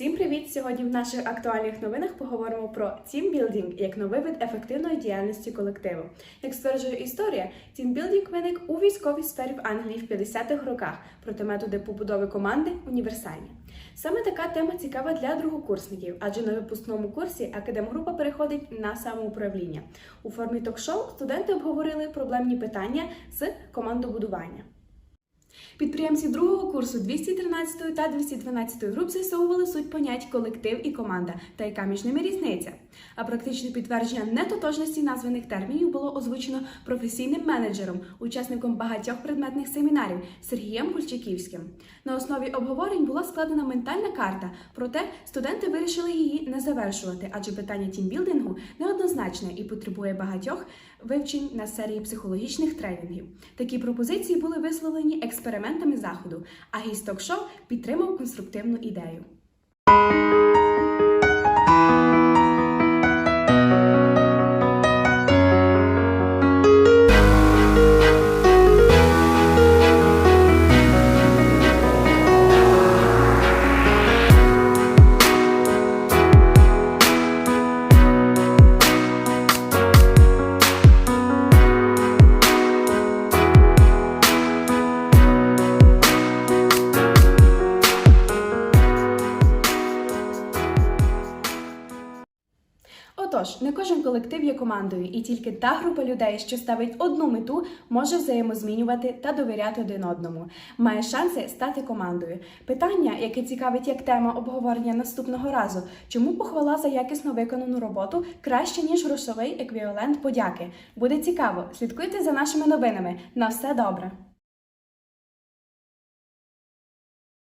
Всім привіт! Сьогодні в наших актуальних новинах поговоримо про тімбілдинг як новий вид ефективної діяльності колективу. Як стверджує історія, тімбілдинг виник у військовій сфері в Англії в 50-х роках, проте методи побудови команди універсальні. Саме така тема цікава для другокурсників, адже на випускному курсі академгрупа переходить на самоуправління. У формі ток-шоу студенти обговорили проблемні питання з командобудування. Підприємці другого курсу 213 та 212 груп з'ясовували суть понять колектив і команда та яка між ними різниця. А практичне підтвердження нетотожності названих термінів було озвучено професійним менеджером, учасником багатьох предметних семінарів Сергієм Кульчаківським. На основі обговорень була складена ментальна карта, проте студенти вирішили її не завершувати, адже питання тімбілдингу неоднозначне і потребує багатьох вивчень на серії психологічних тренінгів. Такі пропозиції були висловлені експериментами заходу, а гість ток-шоу підтримав конструктивну ідею. Отож, не кожен колектив є командою, і тільки та група людей, що ставить одну мету, може взаємозмінювати та довіряти один одному. Має шанси стати командою. Питання, яке цікавить як тема обговорення наступного разу, чому похвала за якісно виконану роботу краще ніж грошовий еквівалент подяки? Буде цікаво. Слідкуйте за нашими новинами. На все добре.